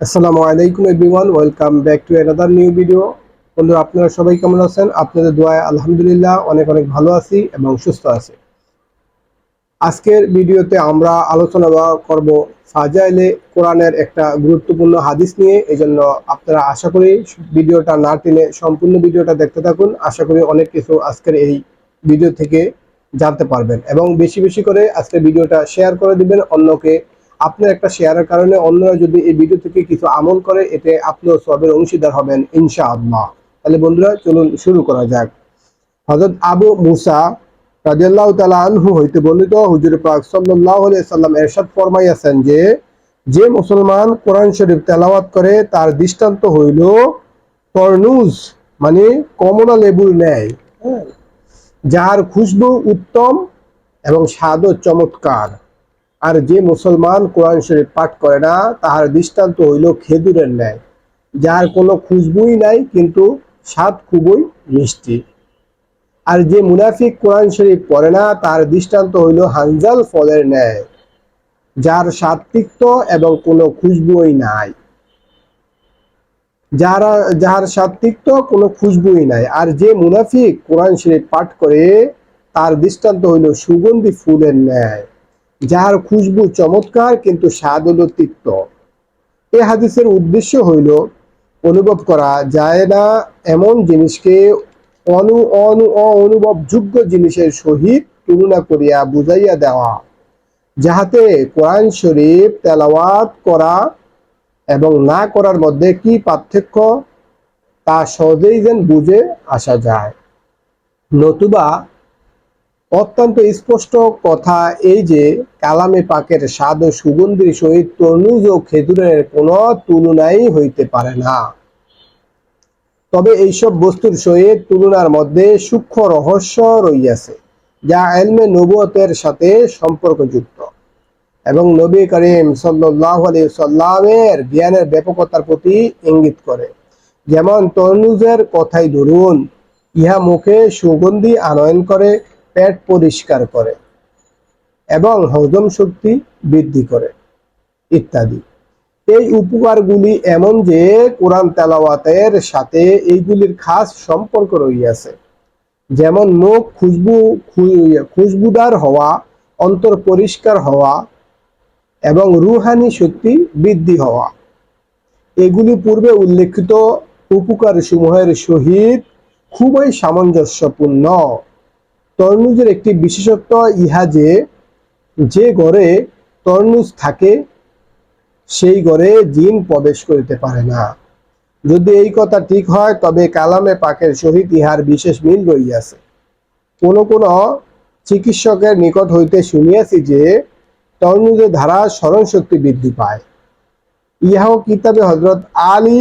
আসসালামু আলাইকুম everyone, welcome back to another new video বন্ধুরা, আপনারা সবাই কেমন আছেন? আপনাদের দোয়ায় আলহামদুলিল্লাহ অনেক অনেক ভালো আছি এবং সুস্থ আছি। আজকের ভিডিওতে আমরা আলোচনা করব ফাজাইলে কোরআনের একটা গুরুত্বপূর্ণ হাদিস নিয়ে। এজন্য আপনারা আশা করি ভিডিওটা না টেনে সম্পূর্ণ ভিডিওটা দেখতে থাকুন। আশা করি অনেক কিছু আজকের এই ভিডিও থেকে জানতে পারবেন এবং বেশি বেশি করে আজকের ভিডিওটা শেয়ার করে দিবেন। অন্যকে আপনার একটা শেয়ারের কারণে অন্যরা যদি এই ভিডিও থেকে কিছু আমল করে এতে আপনিও সবের অংশীদার হবেন ইনশাআল্লাহ। তাহলে বন্ধুরা চলুন শুরু করা যাক। হযরত আবু মুসা রাদিয়াল্লাহু তাআলা আনহু হইতে বর্ণিত হুজুর পাক সাল্লাল্লাহু আলাইহি সাল্লাম এরশাদ ফরমাইয়াছেন যে যে মুসলমান কোরআন শরীফ তেলাওয়াত করে তার দৃষ্টান্ত হইল তরনুজ মানে কমলা লেবুর ন্যায়। হ্যাঁ? যার খুশবু উত্তম এবং স্বাদও চমৎকার। আর যে মুসলমান কোরআন শরীফ পাঠ করে না, তাহার দৃষ্টান্ত হইল খেজুরের ন্যায়। যার কোনো খুশবুই নাই, কিন্তু স্বাদ খুবই মিষ্টি। আর যে মুনাফিক কোরআন শরীফ পড়ে না, তার দৃষ্টান্ত হইল হানজাল ফলের ন্যায়, যার স্বাদ তিক্ত এবং কোনো খুশবুই নাই। যারা যাহার স্বাদ তিক্ত, কোনো খুশবুই নাই। আর যে মুনাফিক কোরআন শরীফ পাঠ করে, তার দৃষ্টান্ত হইল সুগন্ধি ফুলের ন্যায়। যার খুশবু চমৎকার কিন্তু স্বাদ হলো তিক্ত। এ হাদিসের উদ্দেশ্য হইল, অনুভব করা যায় না এমন জিনিসকে অনু অনু অনুভবযোগ্য জিনিসের সহিত তুলনা করিয়া বুঝাইয়া দেওয়া, যাহাতে কোরআন শরীফ তেলাওয়াত করা এবং না করার মধ্যে কি পার্থক্য, তা সহজেই যেন বুঝে আসা যায়। নতুবা অত্যন্ত স্পষ্ট কথা এই যে কালামে পাকের স্বাদ ও সুগন্ধির সহিত তরমুজ ও খেজুরের কোনো তুলনাই হইতে পারে না। তবে এইসব বস্তুর সহিত তুলনার মধ্যে সূক্ষ্ম রহস্য রইয়াছে, যা এলমে নবুয়তের সাথে সম্পর্কযুক্ত। এবং নবী করিম সাল্লাহ আলী সাল্লামের জ্ঞানের ব্যাপকতার প্রতি ইঙ্গিত করে, যেমন তরমুজের কথাই ধরুন, ইহা মুখে সুগন্ধি আনয়ন করে পেট পরিষ্কার করে এবং হজম শক্তি বৃদ্ধি করে, ইত্যাদি। এই উপকারগুলি এমন যে কোরআন তেলাওয়াতের সাথে এইগুলির খাস সম্পর্ক রইয়াছে। যেমন মুখ খুশবু খুশবুদার হওয়া, অন্তর পরিষ্কার হওয়া এবং রুহানি শক্তি বৃদ্ধি হওয়া। এগুলি পূর্বে উল্লেখিত উপকার সমূহের সহিত খুবই সামঞ্জস্যপূর্ণ। তরমুজের একটি বিশেষত্ব ইহা যে যে ঘরে তরমুজ থাকে, সেই ঘরে জিন প্রবেশ করিতে পারে না। যদি এই কথা ঠিক হয়, তবে কালামে পাকের সহিত ইহার বিশেষ মিল রইয়াছে কোন কোন চিকিৎসকের নিকট হইতে শুনিয়াছি যে, তরমুজের ধারা স্মরণ শক্তি বৃদ্ধি পায়। ইহাও কিতাবে হজরত আলী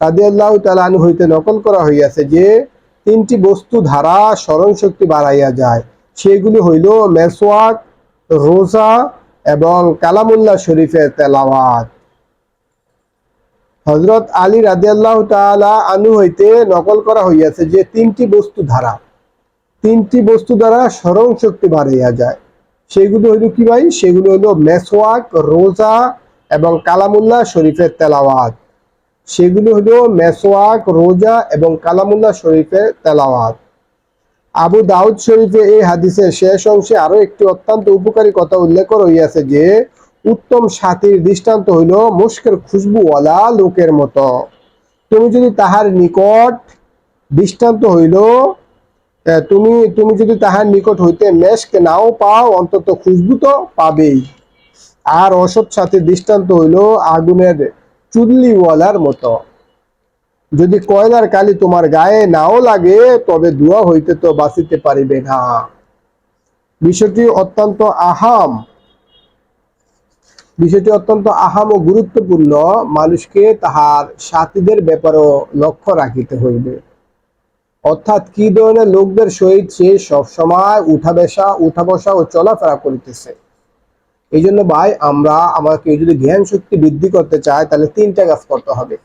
রাদিয়াল্লাহু তাআলা হইতে নকল করা হইয়াছে যে তিনটি বস্তু ধারা স্মরণ শক্তি বাড়াইয়া যায়। সেগুলি হইল মেসওয়াক, রোজা এবং কালামুল্লাহ শরীফের তেলাওয়াত। হজরত আলী রাজিয়াল্লাহ তালা আনু হইতে নকল করা হইয়াছে যে তিনটি বস্তু ধারা। তিনটি বস্তু দ্বারা স্মরণ শক্তি বাড়াইয়া যায়। সেগুলো হইল কি ভাই? সেগুলো হইল মেসওয়াক, রোজা এবং কালামুল্লাহ শরীফের তেলাওয়াত। সেগুলো হলো মেসোয়াক রোজা এবং কালামুল্লাহ শরীফের তেলাওয়াত। আবু দাউদ শরীফে এই হাদিসের শেষ অংশে আরও একটি অত্যন্ত উপকারী কথা উল্লেখ রইয়াছে যে, উত্তম সাথীর দৃষ্টান্ত হইল মুস্কের খুশবুওয়ালা লোকের মতো। তুমি যদি তাহার নিকট দৃষ্টান্ত হইল তুমি তুমি যদি তাহার নিকট হইতে মেশকে নাও পাও, অন্তত খুশবু তো পাবেই। আর অসৎ সাথীর দৃষ্টান্ত হইল আগুনের চুল্লিওয়ালার মতো। যদি কয়লার কালি তোমার গায়ে নাও লাগে, তবে দুয়া হইতে তো বাঁচিতে পারিবে না। বিষয়টি অত্যন্ত আহাম। বিষয়টি অত্যন্ত আহাম ও গুরুত্বপূর্ণ। মানুষকে তাহার সাথীদের ব্যাপারেও লক্ষ্য রাখিতে হইবে। অর্থাৎ কি ধরনের লোকদের সহিত সে সবসময় উঠা বেসা উঠা বসা ও চলাফেরা করিতেছে? এই জন্য ভাই, আমরা আমাকে যদি জ্ঞান শক্তি বৃদ্ধি করতে চাই তাহলে তিনটা কাজ করতে হবে।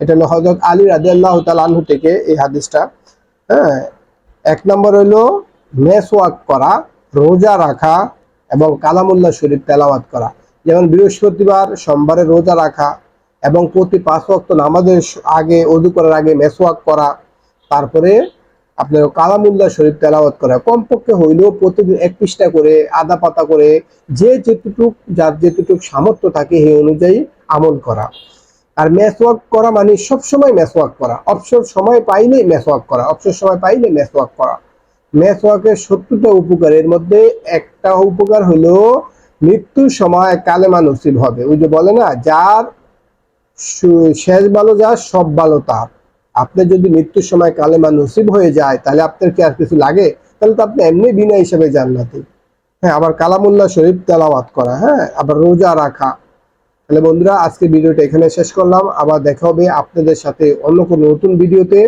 এটা হলো হজরত আলী রাজি আল্লাহ তালু থেকে এই হাদিসটা। হ্যাঁ এক নম্বর হইল মেসওয়াক করা, রোজা রাখা এবং কালামুল্লাহ শরীফ তেলাওয়াত করা। যেমন বৃহস্পতিবার সোমবারে রোজা রাখা এবং প্রতি পাঁচ ওয়াক্ত নামাজের আগে অজু করার আগে মেসওয়াক করা। তারপরে আপনার কালামুল্লাহ শরীফ তেলাওয়াত করা কমপক্ষে হইলেও প্রতিদিন এক পৃষ্ঠা করে, আদা পাতা করে, যে যেটুক যার যেটুক সামর্থ্য থাকে সেই অনুযায়ী আমল করা। আর মেসওয়াক করা মানে সবসময় মেসওয়াক করা। অবসর সময় পাইলেই মেসওয়াক করা। অবসর সময় পাইলে মেসওয়াক করা। মেসওয়াকের সত্তরটা উপকারের মধ্যে একটা উপকার হলো মৃত্যুর সময় কালেমা নসিব হবে। ওই যে বলে না, যার শেষ ভালো, যার সব ভালো তার। আপনার যদি মৃত্যুর সময় কালেমা নসিব হয়ে যায়, তাহলে আপনার কি আর কিছু লাগে? তাহলে তো আপনি এমনি বিনা হিসেবে জান্নাতি। হ্যাঁ আবার কালামুল্লাহ শরীফ তেলাওয়াত করা হ্যাঁ আবার রোজা রাখা। তাহলে বন্ধুরা, আজকে ভিডিওটা এখানে শেষ করলাম। আবার দেখা হবে আপনাদের সাথে অন্য কোনো নতুন ভিডিওতে।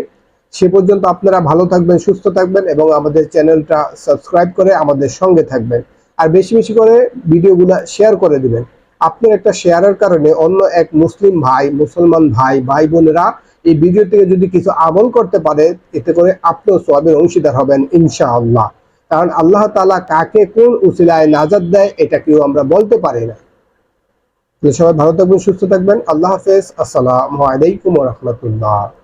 সে পর্যন্ত আপনারা ভালো থাকবেন, সুস্থ থাকবেন এবং আমাদের চ্যানেলটা সাবস্ক্রাইব করে আমাদের সঙ্গে থাকবেন। আর বেশি বেশি করে ভিডিওগুলো শেয়ার করে দিবেন। আপনার একটা শেয়ারের কারণে অন্য এক মুসলিম ভাই, মুসলমান ভাই ভাই বোনেরা এই ভিডিও থেকে যদি কিছু আমল করতে পারে, এতে করে আপনিও সোয়াবের অংশীদার হবেন, ইনশাআল্লাহ। কারণ আল্লাহ তালা কাকে কোন উসিলায় নাজাদ দেয়, এটা কেউ আমরা বলতে পারি না। সবাই ভালো থাকবেন, সুস্থ থাকবেন। আল্লাহ হাফেজ। আসসালামু আলাইকুম রহমতুল্লাহ।